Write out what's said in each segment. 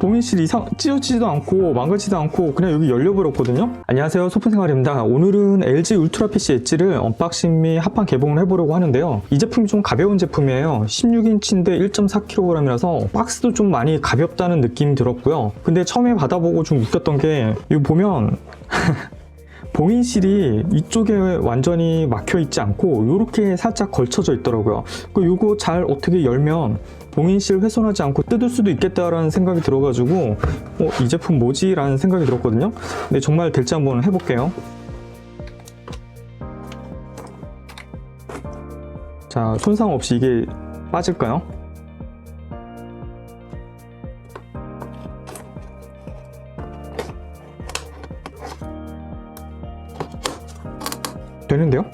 봉인실 이상 찢어지지도 않고 망가지지도 않고 그냥 여기 열려버렸거든요. 안녕하세요. 소품생활입니다. 오늘은 LG 울트라 PC 엣지를 언박싱 및 합판 개봉을 해보려고 하는데요. 이 제품이 좀 가벼운 제품이에요. 16인치인데 1.4kg이라서 박스도 좀 많이 가볍다는 느낌이 들었고요. 근데 처음에 받아보고 좀 웃겼던 게 이거 보면 봉인실이 이쪽에 완전히 막혀 있지 않고 이렇게 살짝 걸쳐져 있더라고요. 그 요거 잘 어떻게 열면 봉인실 훼손하지 않고 뜯을 수도 있겠다라는 생각이 들어가지고 어, 이 제품 뭐지 라는 생각이 들었거든요. 근데 정말 될지 한번 해볼게요. 자 손상 없이 이게 빠질까요? 되는데요?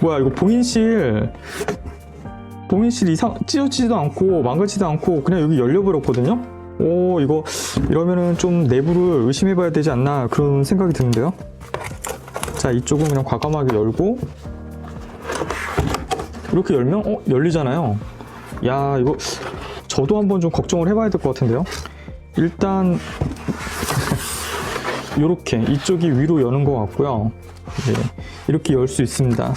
뭐야 이거 봉인실 봉인실 이상 찢어지지도 않고 망가지지도 않고 그냥 여기 열려버렸거든요? 오 이거 이러면은 좀 내부를 의심해 봐야 되지 않나 그런 생각이 드는데요? 자 이쪽은 그냥 과감하게 열고 이렇게 열면 어 열리잖아요 야 이거 저도 한번 좀 걱정을 해봐야 될 것 같은데요 일단 이렇게 이쪽이 위로 여는 것 같고요. 네, 이렇게 열 수 있습니다.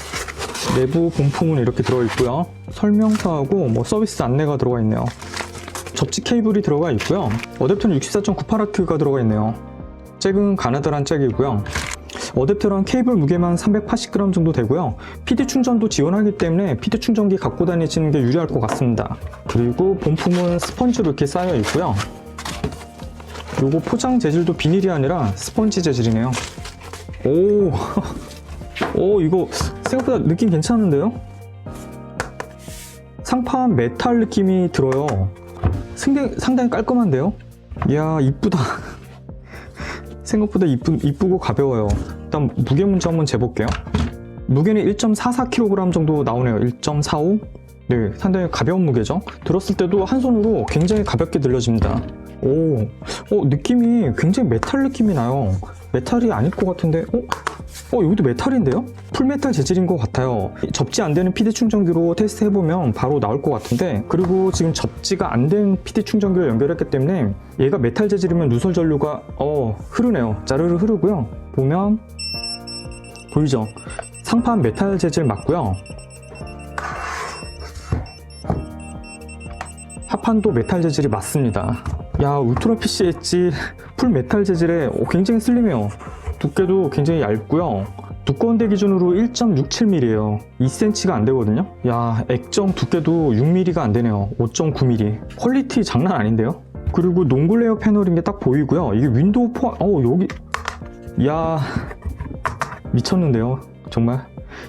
내부 본품은 이렇게 들어 있고요. 설명서하고 뭐 서비스 안내가 들어가 있네요. 접지 케이블이 들어가 있고요. 어댑터는 64.98W가 들어가 있네요. 잭은 가나다란 잭이고요. 어댑터랑 케이블 무게만 380g 정도 되고요. PD 충전도 지원하기 때문에 PD 충전기 갖고 다니시는 게 유리할 것 같습니다. 그리고 본품은 스펀지로 이렇게 쌓여 있고요. 요거 포장 재질도 비닐이 아니라 스펀지 재질이네요. 오, 오 이거 생각보다 느낌 괜찮은데요? 상판 메탈 느낌이 들어요. 상당히, 상당히 깔끔한데요? 이야 이쁘다. 생각보다 이쁘, 이쁘고 가벼워요. 일단 무게 문제 한번 재볼게요. 무게는 1.44kg 정도 나오네요. 1.45? 네, 상당히 가벼운 무게죠. 들었을 때도 한 손으로 굉장히 가볍게 들려집니다. 오, 어, 느낌이 굉장히 메탈 느낌이 나요. 메탈이 아닐 것 같은데, 어? 어, 여기도 메탈인데요? 풀메탈 재질인 것 같아요. 접지 안 되는 PD 충전기로 테스트 해보면 바로 나올 것 같은데, 그리고 지금 접지가 안된 PD 충전기로 연결했기 때문에 얘가 메탈 재질이면 누설 전류가, 어, 흐르네요. 자르르 흐르고요. 보면, 보이죠? 상판 메탈 재질 맞고요. 하판도 메탈 재질이 맞습니다. 야 울트라 PC 엣지 풀 메탈 재질에 어, 굉장히 슬림해요. 두께도 굉장히 얇고요. 두꺼운 데 기준으로 1.67mm예요. 2cm가 안 되거든요. 야 액정 두께도 6mm가 안 되네요. 5.9mm. 퀄리티 장난 아닌데요? 그리고 농구 레어 패널인 게 딱 보이고요. 이게 윈도우 포, 어 여기, 야 미쳤는데요. 정말.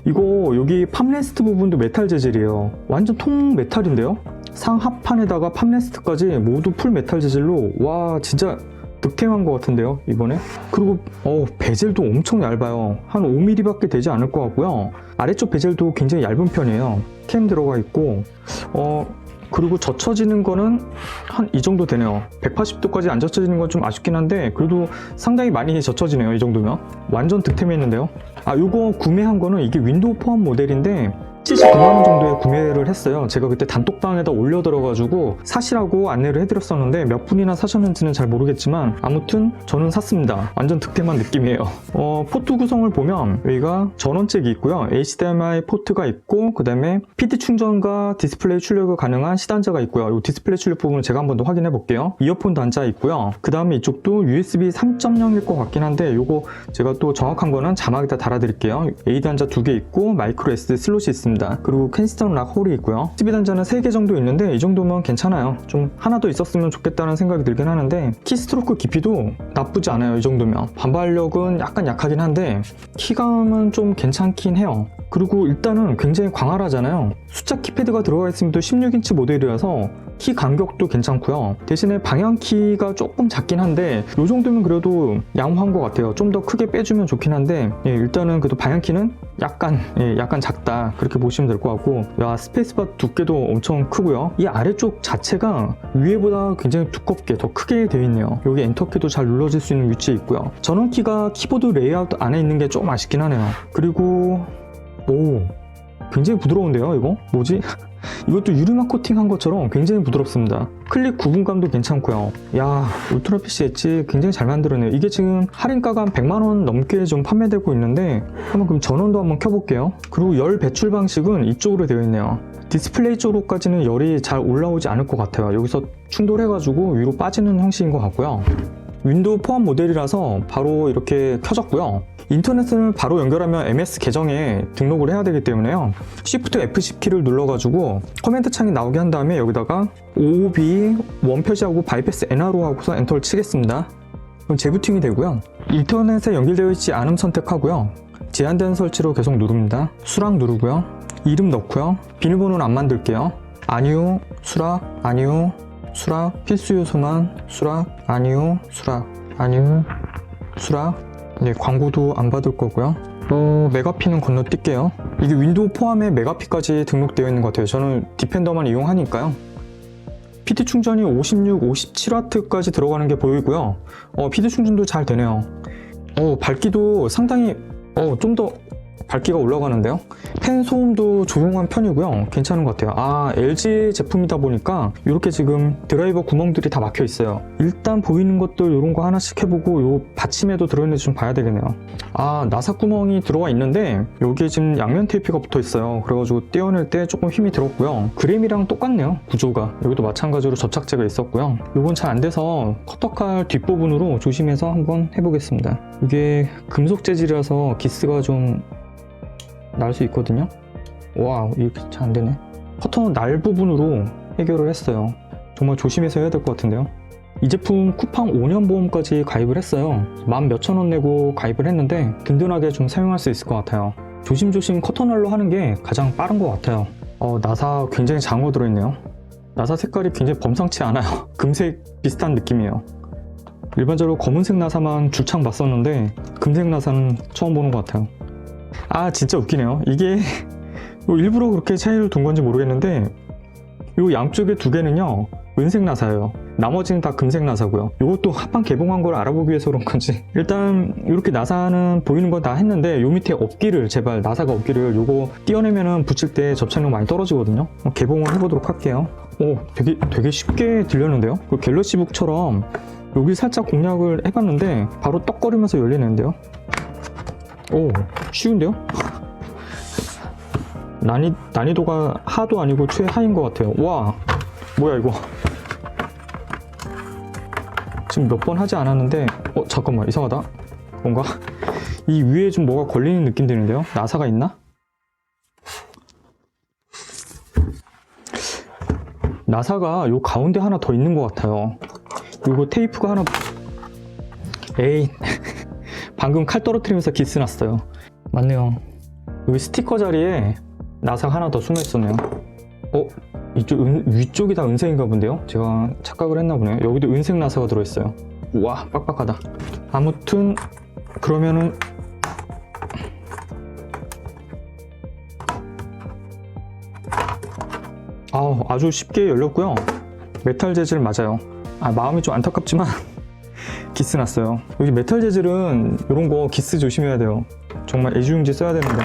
이거 여기 팜레스트 부분도 메탈 재질이에요. 완전 통 메탈인데요? 상하판에다가 팜레스트까지 모두 풀 메탈 재질로 와 진짜 득템한 것 같은데요 이번에? 그리고 어 베젤도 엄청 얇아요. 한 5mm밖에 되지 않을 것 같고요. 아래쪽 베젤도 굉장히 얇은 편이에요. 캠 들어가 있고. 어 그리고 젖혀지는 거는 한 이 정도 되네요. 180도까지 안 젖혀지는 건 좀 아쉽긴 한데 그래도 상당히 많이 젖혀지네요 이 정도면. 완전 득템했는데요. 아 요거 구매한 거는 이게 윈도우 포함 모델인데 79만원 정도에 구매를 했어요. 제가 그때 단톡방에다 올려들어가지고 사시라고 안내를 해드렸었는데 몇 분이나 사셨는지는 잘 모르겠지만 아무튼 저는 샀습니다. 완전 득템한 느낌이에요. 어, 포트 구성을 보면 여기가 전원잭이 있고요. HDMI 포트가 있고 그 다음에 PD 충전과 디스플레이 출력이 가능한 시단자가 있고요. 이 디스플레이 출력 부분을 제가 한 번 더 확인해 볼게요. 이어폰 단자 있고요. 그 다음에 이쪽도 USB 3.0일 것 같긴 한데 이거 제가 또 정확한 거는 자막에다 달아드릴게요. A 단자 두 개 있고 마이크로 SD 슬롯이 있습니다. 그리고 캔스턴 락 홀이 있고요. USB 단자는 3개 정도 있는데 이 정도면 괜찮아요. 좀 하나 더 있었으면 좋겠다는 생각이 들긴 하는데 키스트로크 깊이도 나쁘지 않아요. 이 정도면. 반발력은 약간 약하긴 한데 키감은 좀 괜찮긴 해요. 그리고 일단은 굉장히 광활하잖아요. 숫자 키패드가 들어가 또 16인치 모델이라서 키 간격도 괜찮고요. 대신에 방향키가 조금 작긴 한데 이 정도면 그래도 양호한 것 같아요. 좀 더 크게 빼주면 좋긴 한데 예, 일단은 그래도 방향키는 약간 예, 약간 작다 그렇게 보시면 될 것 같고 야 스페이스바 두께도 엄청 크고요. 이 아래쪽 자체가 위에보다 굉장히 두껍게 더 크게 되어 있네요. 여기 엔터키도 잘 눌러질 수 있는 위치에 있고요. 전원키가 키보드 레이아웃 안에 있는 게 좀 아쉽긴 하네요. 그리고 오 굉장히 부드러운데요, 이거? 뭐지? 이것도 유리막 코팅한 것처럼 굉장히 부드럽습니다. 클릭 구분감도 괜찮고요. 야, 울트라 PC 엣지 굉장히 잘 만들었네요. 이게 지금 할인가가 한 100만원 넘게 좀 판매되고 있는데 한번 그럼 전원도 한번 켜볼게요. 그리고 열 배출 방식은 이쪽으로 되어 있네요. 디스플레이 쪽으로까지는 열이 잘 올라오지 않을 것 같아요. 여기서 충돌해가지고 위로 빠지는 형식인 것 같고요. 윈도우 포함 모델이라서 바로 이렇게 켜졌고요. 인터넷을 바로 연결하면 MS 계정에 등록을 해야 되기 때문에요. Shift F10 키를 눌러가지고 커맨드 창이 나오게 한 다음에 여기다가 OB 원 표시하고 바이패스 NR로 하고서 엔터를 치겠습니다. 그럼 재부팅이 되고요. 인터넷에 연결되어 있지 않음 선택하고요. 제한된 설치로 계속 누릅니다. 수락 누르고요. 이름 넣고요. 비밀번호는 안 만들게요. 아니요, 수락, 아니요, 수락, 필수 요소만, 수락, 아니요, 수락, 아니요, 수락. 네, 광고도 안 받을 거고요. 어, 메가피는 건너뛸게요. 이게 윈도우 포함에 메가피까지 등록되어 있는 것 같아요. 저는 디펜더만 이용하니까요. PD 충전이 56, 57W까지 들어가는 게 보이고요. 어, PD 충전도 잘 되네요. 어, 밝기도 상당히 어, 좀더 밝기가 올라가는데요. 팬 소음도 조용한 편이고요. 괜찮은 것 같아요. 아, LG 제품이다 보니까 이렇게 지금 드라이버 구멍들이 다 막혀 있어요. 일단 보이는 것들 이런 거 하나씩 해보고 요 받침에도 들어있는지 좀 봐야 되겠네요. 아, 나사 구멍이 들어와 있는데 여기에 지금 양면 테이프가 붙어 있어요. 그래가지고 떼어낼 때 조금 힘이 들었고요. 그램이랑 똑같네요. 구조가. 여기도 마찬가지로 접착제가 있었고요. 요건 잘 안 돼서 커터칼 뒷부분으로 조심해서 한번 해보겠습니다. 이게 금속 재질이라서 기스가 좀 날 수 있거든요. 와, 이렇게 잘 안 되네. 커터 날 부분으로 해결을 했어요. 정말 조심해서 해야 될 것 같은데요. 이 제품 쿠팡 5년 보험까지 가입을 했어요. 만 몇천 원 내고 가입을 했는데 든든하게 좀 사용할 수 있을 것 같아요. 조심조심 커터날로 하는 게 가장 빠른 것 같아요. 어, 나사 굉장히 장어 들어있네요. 나사 색깔이 굉장히 범상치 않아요. 금색 비슷한 느낌이에요. 일반적으로 검은색 나사만 줄창 봤었는데 금색 나사는 처음 보는 것 같아요. 아 진짜 웃기네요. 이게 뭐 일부러 그렇게 차이를 둔 건지 모르겠는데 이 양쪽에 두 개는요 은색 나사예요. 나머지는 다 금색 나사고요. 이것도 합판 개봉한 걸 알아보기 위해서 그런 건지 일단 이렇게 나사는 보이는 건 다 했는데 요 밑에 없기를 제발 나사가 없기를 요거 띄어내면은 붙일 때 접착력 많이 떨어지거든요. 개봉을 해보도록 할게요. 오 되게 되게 쉽게 들렸는데요. 그 갤럭시북처럼 여기 살짝 공략을 해봤는데 바로 떡거리면서 열리는데요. 오 쉬운데요? 난이, 난이도가 하도 아니고 최하인 것 같아요. 와, 뭐야 이거. 지금 몇 번 하지 않았는데, 어, 잠깐만, 이상하다. 뭔가, 이 위에 좀 뭐가 걸리는 느낌 드는데요? 나사가 있나? 나사가 요 가운데 하나 더 있는 것 같아요. 요거 테이프가 하나, 에이, 방금 칼 떨어뜨리면서 기스 났어요. 맞네요. 여기 스티커 자리에 나사가 하나 더 숨어 있었네요. 어? 이쪽 은- 위쪽이 다 은색인가 본데요? 제가 착각을 했나 보네요. 여기도 은색 나사가 들어있어요. 우와 빡빡하다. 아무튼 그러면은 아우 아주 쉽게 열렸고요. 메탈 재질 맞아요. 아 마음이 좀 안타깝지만 기스 났어요. 여기 메탈 재질은 이런 거 기스 조심해야 돼요. 정말 애지중지 써야 되는데.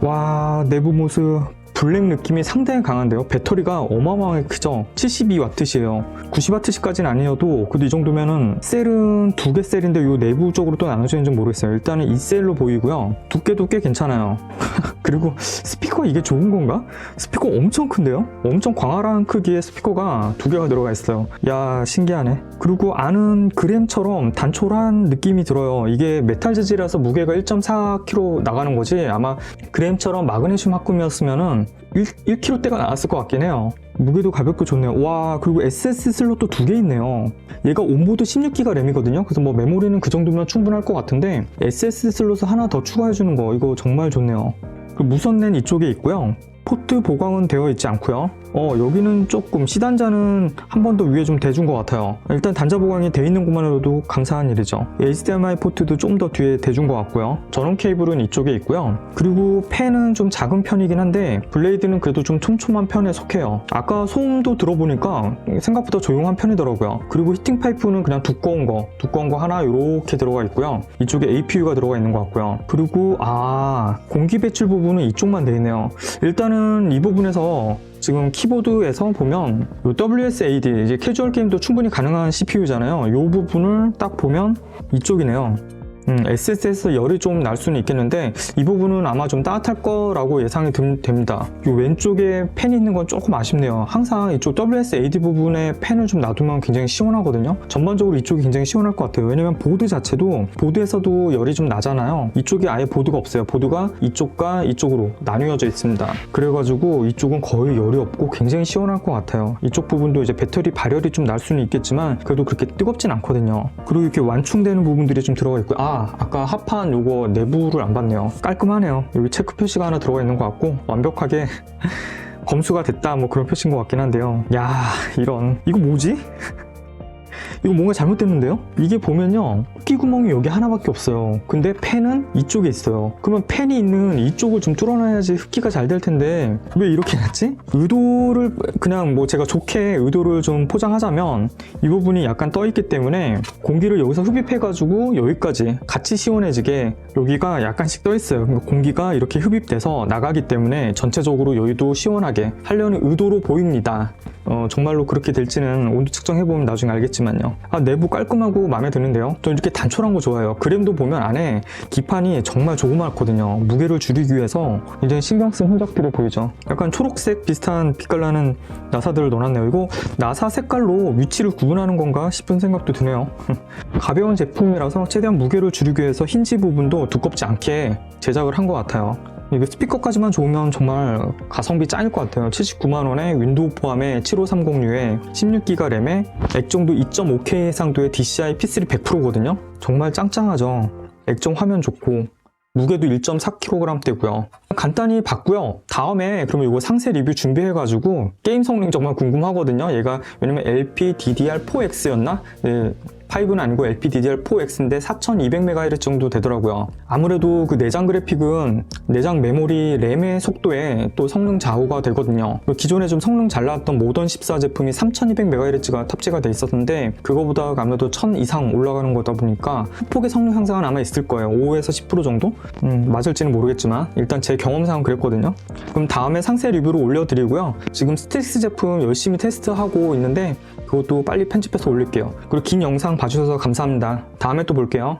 와 내부 모습 블랙 느낌이 상당히 강한데요 배터리가 어마어마하게 크죠 72W시에요 90W까지는 아니어도 그래도 이 정도면은 셀은 두 개 셀인데 요 내부 쪽으로 또 나눠지는지 모르겠어요 일단은 이 셀로 보이고요 두께도 꽤 괜찮아요 그리고 스피커 이게 좋은 건가? 스피커 엄청 큰데요? 엄청 광활한 크기의 스피커가 두 개가 들어가 있어요. 야, 신기하네. 그리고 안은 그램처럼 단촐한 느낌이 들어요. 이게 메탈 재질이라서 무게가 1.4kg 나가는 거지. 아마 그램처럼 마그네슘 합금이었으면은 1, 1kg대가 나왔을 것 같긴 해요. 무게도 가볍고 좋네요. 와, 그리고 SS 슬롯도 두 개 있네요. 얘가 온보드 16기가 램이거든요. 그래서 뭐 메모리는 그 정도면 충분할 것 같은데 SS 슬롯을 하나 더 추가해주는 거 이거 정말 좋네요. 그 무선랜 이쪽에 있고요. 포트 보강은 되어 있지 않고요. 어 여기는 조금 시단자는 한 번 더 위에 좀 대준 것 같아요. 일단 단자 보강이 돼 있는 것만으로도 감사한 일이죠. HDMI 포트도 좀 더 뒤에 대준 것 같고요. 전원 케이블은 이쪽에 있고요. 그리고 팬은 좀 작은 편이긴 한데 블레이드는 그래도 좀 촘촘한 편에 속해요. 아까 소음도 들어보니까 생각보다 조용한 편이더라고요. 그리고 히팅 파이프는 그냥 두꺼운 거, 두꺼운 거 하나 이렇게 들어가 있고요. 이쪽에 APU가 들어가 있는 것 같고요. 그리고 아 공기 배출 부분은 이쪽만 돼 있네요. 일단은 이 부분에서 지금 키보드에서 보면 요 WSAD 이제 캐주얼 게임도 충분히 가능한 CPU잖아요. 이 부분을 딱 보면 이쪽이네요. 음, SS에서 열이 좀 날 수는 있겠는데 이 부분은 아마 좀 따뜻할 거라고 예상이 듭- 됩니다. 이 왼쪽에 팬이 있는 건 조금 아쉽네요. 항상 이쪽 WSAD 부분에 팬을 좀 놔두면 굉장히 시원하거든요. 전반적으로 이쪽이 굉장히 시원할 것 같아요. 왜냐면 보드 자체도 보드에서도 열이 좀 나잖아요. 이쪽에 아예 보드가 없어요. 보드가 이쪽과 이쪽으로 나뉘어져 있습니다. 그래가지고 이쪽은 거의 열이 없고 굉장히 시원할 것 같아요. 이쪽 부분도 이제 배터리 발열이 좀 날 수는 있겠지만 그래도 그렇게 뜨겁진 않거든요. 그리고 이렇게 완충되는 부분들이 좀 들어가 있고 아 아까 합판 요거 내부를 안 봤네요. 깔끔하네요. 여기 체크 표시가 하나 들어가 있는 것 같고 완벽하게 검수가 됐다 뭐 그런 표시인 것 같긴 한데요. 야 이런 이거 뭐지? 이거 뭔가 잘못됐는데요? 이게 보면요 끼 구멍이 여기 하나밖에 없어요 근데 팬은 이쪽에 있어요 그러면 팬이 있는 이쪽을 좀 뚫어놔야지 흡기가 잘 될 텐데 왜 이렇게 했지? 의도를 그냥 뭐 제가 좋게 의도를 좀 포장하자면 이 부분이 약간 떠 있기 때문에 공기를 여기서 흡입해 가지고 여기까지 같이 시원해지게 여기가 약간씩 떠 있어요 그러니까 공기가 이렇게 흡입돼서 나가기 때문에 전체적으로 여기도 시원하게 하려는 의도로 보입니다 어, 정말로 그렇게 될지는 온도 측정해보면 나중에 알겠지만요. 아, 내부 깔끔하고 마음에 드는데요. 저 이렇게 단촐한 거 좋아해요. 그램도 보면 안에 기판이 정말 조그맣거든요. 무게를 줄이기 위해서 굉장히 신경 쓴 흔적들이 보이죠. 약간 초록색 비슷한 빛깔 나는 나사들을 넣어놨네요. 이거 나사 색깔로 위치를 구분하는 건가 싶은 생각도 드네요. 가벼운 제품이라서 최대한 무게를 줄이기 위해서 힌지 부분도 두껍지 않게 제작을 한 것 같아요. 이게 스피커까지만 좋으면 정말 가성비 짱일 것 같아요. 79만원에 윈도우 포함에 7530U에 16기가 램에 액정도 2.5K 해상도의 DCI P3 100%거든요. 정말 짱짱하죠. 액정 화면 좋고 무게도 1.4kg대고요. 간단히 봤고요. 다음에 그러면 이거 상세 리뷰 준비해가지고 게임 성능 정말 궁금하거든요. 얘가 왜냐면 LPDDR4X였나? 네, 5는 아니고 LPDDR4X인데 4200MHz 정도 되더라고요. 아무래도 그 내장 그래픽은 내장 메모리 램의 속도에 또 성능 좌우가 되거든요. 그 기존에 좀 성능 잘 나왔던 모던 14 제품이 3200MHz가 탑재가 돼 있었는데 그거보다 아무래도 1000 이상 올라가는 거다 보니까 폭의 성능 향상은 아마 있을 거예요. 5에서 10% 정도? 음, 맞을지는 모르겠지만 일단 제 경험상은 그랬거든요. 그럼 다음에 상세 리뷰로 올려드리고요. 지금 스틱스 제품 열심히 테스트하고 있는데 그것도 빨리 편집해서 올릴게요. 그리고 긴 영상 봐주셔서 감사합니다. 다음에 또 볼게요.